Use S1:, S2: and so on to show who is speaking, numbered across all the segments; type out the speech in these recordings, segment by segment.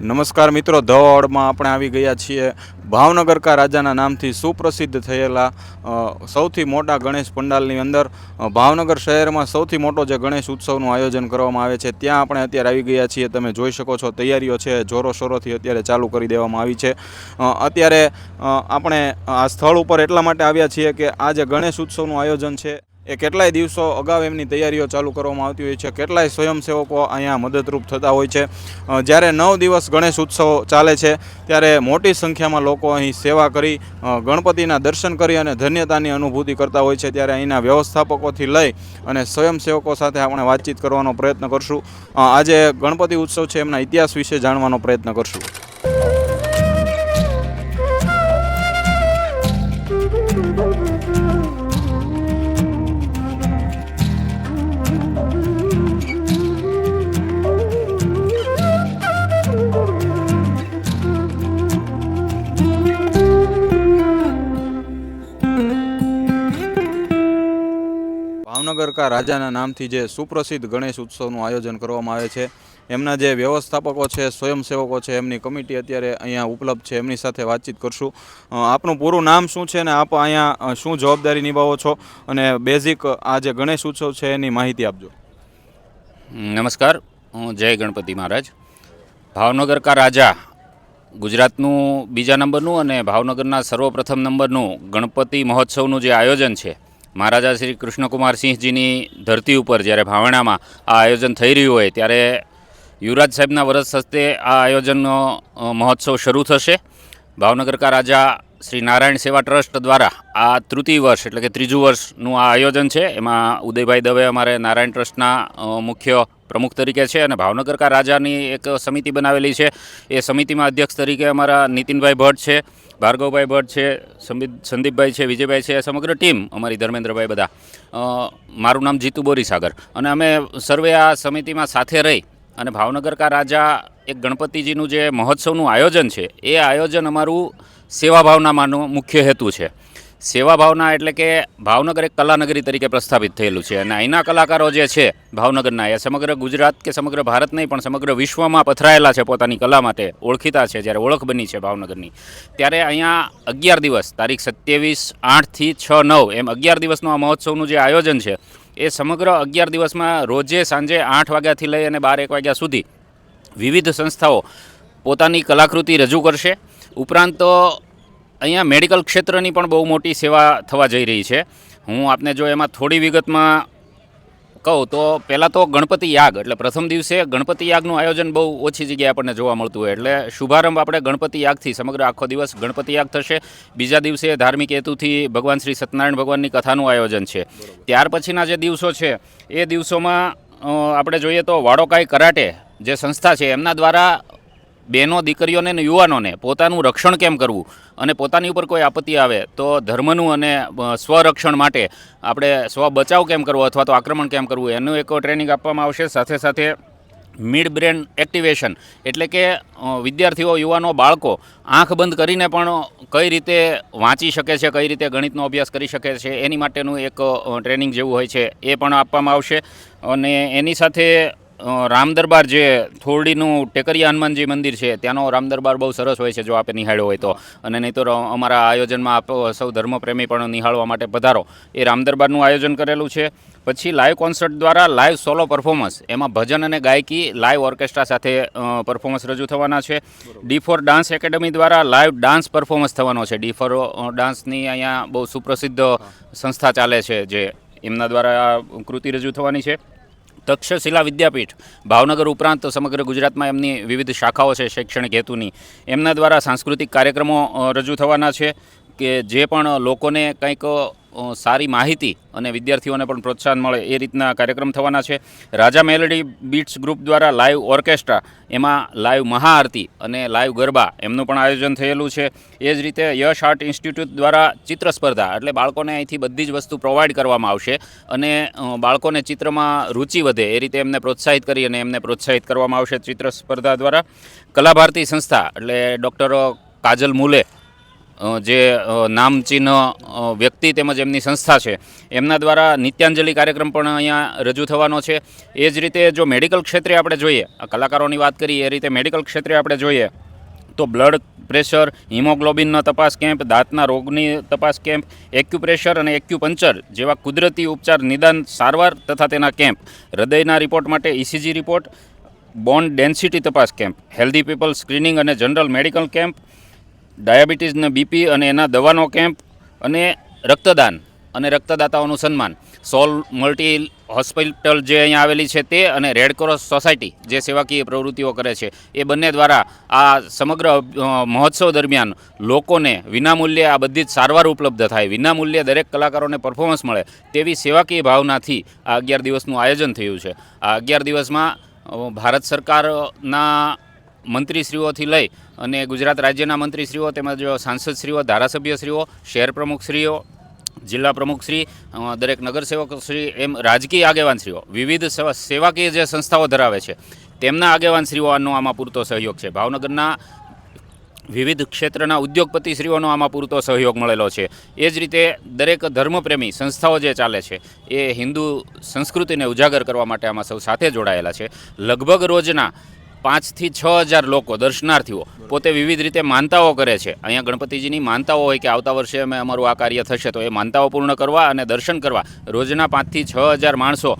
S1: નમસ્કાર મિત્રો ધવાડમાં આપણે આવી ગયા છીએ. ભાવનગર કા રાજાના નામથી સુપ્રસિદ્ધ થયેલા સૌથી મોટા ગણેશ પંડાલની અંદર ભાવનગર શહેરમાં સૌથી મોટો જે ગણેશ ઉત્સવનું આયોજન કરવામાં આવે છે, ત્યાં આપણે અત્યારે આવી ગયા છીએ. તમે જોઈ શકો છો, તૈયારીઓ છે જોરો શોરોથી અત્યારે ચાલુ કરી દેવામાં આવી છે. અત્યારે આપણે આ સ્થળ ઉપર એટલા માટે આવ્યા છીએ કે આ જે ગણેશ ઉત્સવનું આયોજન છે એ કેટલાય દિવસો અગાઉ એમની તૈયારીઓ ચાલુ કરવામાં આવતી હોય છે. કેટલાય સ્વયંસેવકો અહીંયા મદદરૂપ થતા હોય છે. જ્યારે નવ દિવસ ગણેશ ઉત્સવ ચાલે છે, ત્યારે મોટી સંખ્યામાં લોકો અહીં સેવા કરી ગણપતિના દર્શન કરી અને ધન્યતાની અનુભૂતિ કરતા હોય છે. ત્યારે અહીંના વ્યવસ્થાપકોથી લઈ અને સ્વયંસેવકો સાથે આપણે વાતચીત કરવાનો પ્રયત્ન કરશું. આજે ગણપતિ ઉત્સવ છે, એમના ઇતિહાસ વિશે જાણવાનો પ્રયત્ન કરશું. ભાવનગર રાજાના નામથી જે સુપ્રસિદ્ધ ગણેશ ઉત્સવનું આયોજન કરવામાં આવે છે, એમના જે વ્યવસ્થાપકો છે, સ્વયંસેવકો છે, એમની કમિટી અત્યારે અહીંયા ઉપલબ્ધ છે. એમની સાથે વાતચીત કરશું. આપનું પૂરું નામ શું છે અને આપ અહીંયા શું જવાબદારી નિભાવો છો? અને બેઝિક આ જે ગણેશ ઉત્સવ છે એની માહિતી આપજો.
S2: નમસ્કાર. હું જય ગણપતિ મહારાજ. ભાવનગર કા રાજા ગુજરાતનું બીજા નંબરનું અને ભાવનગરના સર્વપ્રથમ નંબરનું ગણપતિ મહોત્સવનું જે આયોજન છે મહારાજા શ્રી કૃષ્ણકુમાર સિંહજીની ધરતી ઉપર જ્યારે ભાવણામાં આ આયોજન થઈ રહ્યું હોય ત્યારે યુવરાજ સાહેબના વરસ હસ્તે આ આયોજનનો મહોત્સવ શરૂ થશે. ભાવનગર કા રાજા શ્રી નારાયણ સેવા ટ્રસ્ટ દ્વારા આ તૃતીય વર્ષ એટલે કે ત્રીજું વર્ષનું આ આયોજન છે. એમાં ઉદયભાઈ દવે અમારે નારાયણ ટ્રસ્ટના મુખ્ય પ્રમુખ તરીકે છે અને ભાવનગર કા રાજાની એક સમિતિ બનાવેલી છે. એ સમિતિમાં અધ્યક્ષ તરીકે અમારા નીતિનભાઈ ભટ્ટ છે, ભાર્ગવભાઈ ભટ્ટ છે સંદીપભાઈ છે, વિજયભાઈ છે સમગ્ર ટીમ અમારી ધર્મેન્દ્રભાઈ બધા. મારું નામ જીતુ બોરીસાગર. અને અમે સર્વે આ સમિતિમાં સાથે રહી અને ભાવનગર કા રાજા એક ગણપતિજીનું જે મહોત્સવનું આયોજન છે, એ આયોજન અમારું સેવા ભાવનામાંનો મુખ્ય હેતુ છે. સેવા ભાવના એટલે કે ભાવનગર એક કલાનગરી તરીકે પ્રસ્થાપિત થયેલું છે અને અહીંના કલાકારો જે છે ભાવનગરના, એ સમગ્ર ગુજરાત કે સમગ્ર ભારત નહીં, પણ સમગ્ર વિશ્વમાં પથરાયેલા છે પોતાની કલા માટે, ઓળખીતા છે, જ્યારે ઓળખ બની છે ભાવનગરની. ત્યારે અહીંયા અગિયાર દિવસ, તારીખ સત્યાવીસ આઠથી છ નવ, એમ અગિયાર દિવસનું આ મહોત્સવનું જે આયોજન છે, એ સમગ્ર અગિયાર દિવસમાં રોજે સાંજે આઠ વાગ્યાથી લઈ અને બાર એક વાગ્યા સુધી વિવિધ સંસ્થાઓ પોતાની કલાકૃતિ રજૂ કરશે. ઉપરાંત અહીંયા મેડિકલ ક્ષેત્રની પણ બહુ મોટી સેવા થવા જઈ રહી છે. હું આપને જો એમાં થોડી વિગતમાં કહું તો પહેલાં તો ગણપતિ યાગ, એટલે પ્રથમ દિવસે ગણપતિ યાગનું આયોજન બહુ ઓછી જગ્યાએ આપણને જોવા મળતું હોય, એટલે શુભારંભ આપણે ગણપતિ યાગથી સમગ્ર આખો દિવસ ગણપતિ યાગ થશે. બીજા દિવસે ધાર્મિક હેતુથી ભગવાન શ્રી સત્યનારાયણ ભગવાનની કથાનું આયોજન છે. ત્યાર પછીના જે દિવસો છે, એ દિવસોમાં આપણે જોઈએ તો વાડોકાઈ કરાટે જે સંસ્થા છે, એમના દ્વારા બહેનો દીકરીઓને અને યુવાનોને પોતાનું રક્ષણ કેમ કરવું? અને પોતાની ઉપર કોઈ આપત્તિ આવે તો ધર્મનું અને સ્વરક્ષણ માટે આપણે સ્વ બચાવ કેમ કરવો અથવા તો આક્રમણ કેમ કરવું? એનું એક ટ્રેનિંગ આપવામાં આવશે. સાથે સાથે મિડ બ્રેન એક્ટિવેશન એટલે કે વિદ્યાર્થીઓ, યુવાનો, બાળકો આંખ બંધ કરીને પણ કઈ રીતે વાંચી શકે છે, કઈ રીતે ગણિતનો અભ્યાસ કરી શકે છે, એની માટેનું એક ટ્રેનિંગ જેવું હોય છે, એ પણ આપવામાં આવશે. અને એની સાથે અ, રામ દરબાર જે થોરડીનું ટેકરિયા હનુમાનજી મંદિર છે ત્યાંનો રામ દરબાર બહુ સરસ હોય છે જો આપે નિહાળ્યો હોય તો. અને નહીં તો અમારા આયોજનમાં આપ સૌ ધર્મપ્રેમી પણ નિહાળવા માટે પધારો. એ રામ દરબારનું આયોજન કરેલું છે. પછી લાઈવ કોન્સર્ટ દ્વારા લાઈવ સોલો પરફોર્મન્સ એમાં ભજન અને ગાયકી લાઈવ ઓર્કેસ્ટ્રા સાથે પરફોર્મન્સ રજૂ થવાના છે. ડી ફોર ડાન્સ એકેડમી દ્વારા લાઈવ ડાન્સ પરફોર્મન્સ થવાનો છે. ડી ફોર ડાન્સની અહીંયા બહુ સુપ્રસિદ્ધ સંસ્થા ચાલે છે જે એમના દ્વારા આ કૃતિ રજૂ થવાની છે. તક્ષશિલા વિદ્યાપીઠ. ભાવનગર ઉપરાંત સમગ્ર ગુજરાતમાં એમની વિવિધ શાખાઓ છે, શૈક્ષણિક હેતુની. એમના દ્વારા સાંસ્કૃતિક કાર્યક્રમો રજૂ થવાના છે કે જે પણ લોકોને કંઈક સારી માહિતી અને વિદ્યાર્થીઓને પણ પ્રોત્સાહન મળે એ રીતના કાર્યક્રમ થવાના છે. રાજા મેલડી બીટ્સ ગ્રુપ દ્વારા લાઈવ ઓર્કેસ્ટ્રા, એમાં લાઈવ મહાઆરતી અને લાઈવ ગરબા એમનું પણ આયોજન થયેલું છે. એ જ રીતે યશ આર્ટ ઇન્સ્ટિટ્યૂટ દ્વારા ચિત્ર સ્પર્ધા એટલે બાળકોને અહીંથી બધી જ વસ્તુ પ્રોવાઈડ કરવામાં આવશે અને બાળકોને ચિત્રમાં રુચિ વધે એ રીતે એમને પ્રોત્સાહિત કરી અને એમને પ્રોત્સાહિત કરવામાં આવશે ચિત્ર સ્પર્ધા દ્વારા કલાભારતી સંસ્થા એટલે ડૉક્ટર કાજલ મુલે જે નામચીન વ્યક્તિ તેમજ એમની સંસ્થા છે, એમના દ્વારા નિત્યાંજલિ કાર્યક્રમ પણ અહીંયા રજૂ થવાનો છે. એ જ રીતે જો મેડિકલ ક્ષેત્રે આપણે જોઈએ કલાકારોની વાત કરીએ, એ રીતે મેડિકલ ક્ષેત્રે આપણે જોઈએ, તો બ્લડ પ્રેશર, હિમોગ્લોબિનનો તપાસ કેમ્પ, દાંતના રોગની તપાસ કેમ્પ, એક્યુપ્રેશર અને એક્યુપંચર જેવા કુદરતી ઉપચાર નિદાન સારવાર તથા તેના કેમ્પ, હૃદયના રિપોર્ટ માટે ઇસીજી રિપોર્ટ, બોન ડેન્સિટી તપાસ કેમ્પ, હેલ્ધી પીપલ સ્ક્રીનિંગ અને જનરલ મેડિકલ કેમ્પ ડાયાબિટીસ ને બીપી અને એના દવાનો કેમ્પ અને રક્તદાન અને રક્તદાતાઓનું સન્માન. સોલ મલ્ટી હોસ્પિટલ જે અહીંયા આવેલી છે તે અને રેડ ક્રોસ સોસાયટી જે સેવાકીય પ્રવૃત્તિઓ કરે છે, એ બંને દ્વારા આ સમગ્ર મહોત્સવ દરમિયાન લોકોને વિનામૂલ્યે આ બધી જ સારવાર ઉપલબ્ધ થાય, વિનામૂલ્યે દરેક કલાકારોને પરફોર્મન્સ મળે તેવી સેવાકીય ભાવનાથી આ અગિયાર દિવસનું આયોજન થયું છે. આ અગિયાર દિવસમાં ભારત સરકારના મંત્રીશ્રીઓથી લઈ અને ગુજરાત રાજ્યના મંત્રીશ્રીઓ તેમજ સાંસદશ્રીઓ, ધારાસભ્યશ્રીઓ, શહેર પ્રમુખશ્રીઓ, જિલ્લા પ્રમુખશ્રી દરેક નગરસેવકશ્રી એમ રાજકીય આગેવાનશ્રીઓ, વિવિધ સેવા- સેવાકીય જે સંસ્થાઓ ધરાવે છે, તેમના આગેવાનશ્રીઓનો આમાં પૂરતો સહયોગ છે. ભાવનગરના વિવિધ ક્ષેત્રના ઉદ્યોગપતિશ્રીઓનો આમાં પૂરતો સહયોગ મળેલો છે. એ જ રીતે દરેક ધર્મપ્રેમી સંસ્થાઓ જે ચાલે છે, એ હિન્દુ સંસ્કૃતિને ઉજાગર કરવા માટે આમાં સૌ સાથે જોડાયેલા છે. લગભગ રોજના પાંચથી છ હજાર લોકો, દર્શનાર્થીઓ, પોતે વિવિધ રીતે માનતાઓ કરે છે. અહીંયા ગણપતિજીની માનતાઓ હોય કે આવતા વર્ષે અમે અમારું આ કાર્ય થશે, તો એ માનતાઓ પૂર્ણ કરવા અને દર્શન કરવા. રોજના પાંચથી છ હજાર માણસો,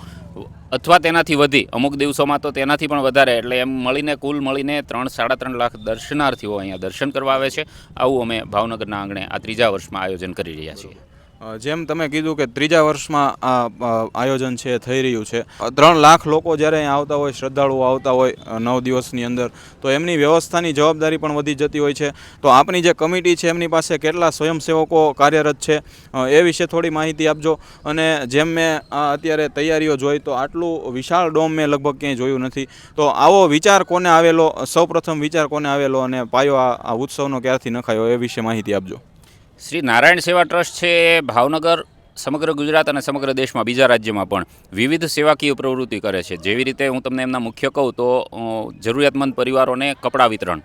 S2: અથવા તેનાથી વધી, અમુક દિવસોમાં તો તેનાથી પણ વધારે, એટલે એમ મળીને, કુલ મળીને ત્રણ, સાડા ત્રણ લાખ દર્શનાર્થીઓ અહીંયા દર્શન કરવા આવે છે. આવું અમે ભાવનગરના આંગણે આ ત્રીજા વર્ષમાં આયોજન કરી રહ્યા છીએ.
S1: જેમ તમે કીધું કે ત્રીજા વર્ષમાં આ આયોજન છે, થઈ રહ્યું છે. ત્રણ લાખ લોકો જ્યારે અહીંયા આવતા હોય શ્રદ્ધાળુઓ આવતા હોય નવ દિવસની અંદર, તો એમની વ્યવસ્થાની જવાબદારી પણ વધી જતી હોય છે. તો આપની જે કમિટી છે, એમની પાસે કેટલા સ્વયંસેવકો કાર્યરત છે એ વિશે થોડી માહિતી આપજો. અને જેમ મેં અત્યારે તૈયારીઓ જોઈ, તો આટલું વિશાળ ડોમ મેં લગભગ ક્યાંય જોયું નથી. તો આવો વિચાર કોને આવેલો? સૌપ્રથમ વિચાર કોને આવેલો? અને પાયો આ ઉત્સવનો ક્યારથી નખાયો? એ વિશે માહિતી આપજો.
S2: શ્રી નારાયણ સેવા ટ્રસ્ટ છે ભાવનગર, સમગ્ર ગુજરાત અને સમગ્ર દેશમાં બીજા રાજ્યમાં પણ વિવિધ સેવાકીય પ્રવૃત્તિ કરે છે. જેવી રીતે હું તમને એમના મુખ્ય કહું તો જરૂરિયાતમંદ પરિવારોને કપડાં વિતરણ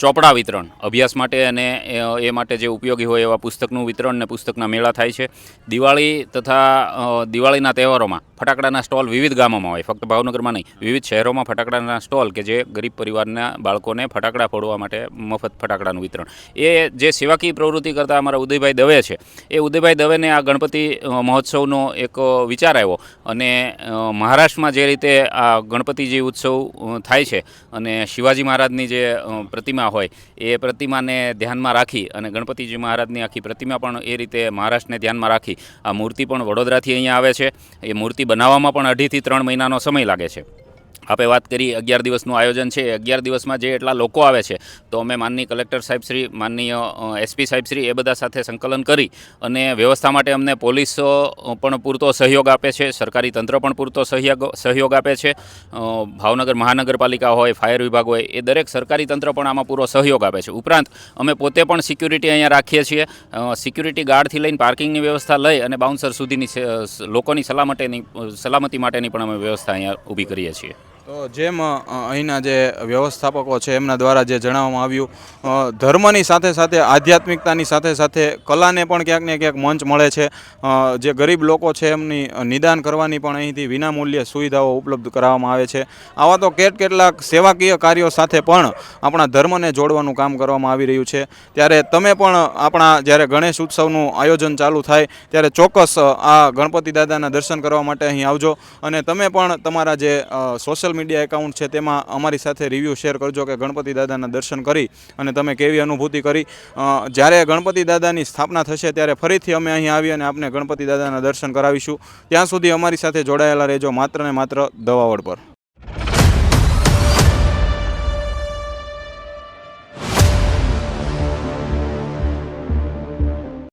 S2: ચોપડા વિતરણ અભ્યાસ માટે અને એ માટે જે ઉપયોગી હોય એવા પુસ્તકનું વિતરણ ને પુસ્તકના મેળા થાય છે. દિવાળી તથા દિવાળીના તહેવારોમાં ફટાકડાના સ્ટોલ વિવિધ ગામોમાં હોય. ફક્ત ભાવનગરમાં નહીં વિવિધ શહેરોમાં ફટાકડાના સ્ટોલ કે જે ગરીબ પરિવારના બાળકોને ફટાકડા ફોડવા માટે મફત ફટાકડાનું વિતરણ. એ જે સેવાકીય પ્રવૃત્તિ કરતા અમારા ઉદયભાઈ દવે છે એ ઉદયભાઈ દવેને આ ગણપતિ મહોત્સવનો એક વિચાર આવ્યો અને મહારાષ્ટ્રમાં જે રીતે આ ગણપતિજી ઉત્સવ થાય છે અને શિવાજી મહારાજની જે અ, પ્રતિમા હોય. એ પ્રતિમાને ધ્યાનમાં રાખી અને ગણપતિજી મહારાજની આખી પ્રતિમા પણ એ રીતે મહારાષ્ટ્રને ધ્યાનમાં રાખી. આ મૂર્તિ પણ વડોદરાથી અહીંયા આવે છે. એ મૂર્તિ બનાવવામાં પણ અઢીથી ત્રણ મહિનાનો સમય લાગે છે. આપે વાત કરી, અગિયાર દિવસનું આયોજન છે. અગિયાર દિવસમાં જે એટલા લોકો આવે છે, તો અમે માનની કલેક્ટર સાહેબશ્રી માનનીય એસપી સાહેબશ્રી એ બધા સાથે સંકલન કરી અને વ્યવસ્થા માટે અમને પોલીસ પણ પૂરતો સહયોગ આપે છે, સરકારી તંત્ર પણ પૂરતો સહયોગ સહયોગ આપે છે. ભાવનગર મહાનગરપાલિકા હોય, ફાયર વિભાગ હોય, એ દરેક સરકારી તંત્ર પણ આમાં પૂરો સહયોગ આપે છે. ઉપરાંત, અમે પોતે પણ સિક્યુરિટી અહીંયા રાખીએ છીએ. સિક્યુરિટી ગાર્ડથી લઈને પાર્કિંગની વ્યવસ્થા લઈ અને બાઉન્સર સુધીની લોકોની સલામતીની સલામતી માટેની પણ અમે વ્યવસ્થા અહીંયા ઊભી કરીએ છીએ.
S1: તો જેમ અહીંના જે વ્યવસ્થાપકો છે, એમના દ્વારા જે જણાવવામાં આવ્યું ધર્મની સાથે સાથે આધ્યાત્મિકતાની સાથે સાથે કલાને પણ ક્યાંક ને ક્યાંક મંચ મળે છે. જે ગરીબ લોકો છે, એમની નિદાન કરવાની પણ અહીંથી વિનામૂલ્યે સુવિધાઓ ઉપલબ્ધ કરાવવામાં આવે છે. આવા તો કેટ કેટલાક સેવાકીય કાર્યો સાથે પણ આપણા ધર્મને જોડવાનું કામ કરવામાં આવી રહ્યું છે. ત્યારે તમે પણ આપણા, જ્યારે ગણેશ ઉત્સવનું આયોજન ચાલુ થાય, ત્યારે ચોક્કસ આ ગણપતિ દાદાના દર્શન કરવા માટે અહીં આવજો. અને તમે પણ તમારા જે સોશિયલ મીડિયા એકાઉન્ટ છે, તેમાં અમારી સાથે રિવ્યૂ શેર કરજો કે ગણપતિ દાદાના દર્શન કરી અને તમે કેવી અનુભૂતિ કરી. જ્યારે ગણપતિ દાદાની સ્થાપના થશે, ત્યારે ફરીથી અમે અહીં આવી અને આપને ગણપતિ દાદાના દર્શન કરાવીશું. ત્યાં સુધી અમારી સાથે જોડાયેલા રહેજો માત્ર ને માત્ર દવાવડ પર.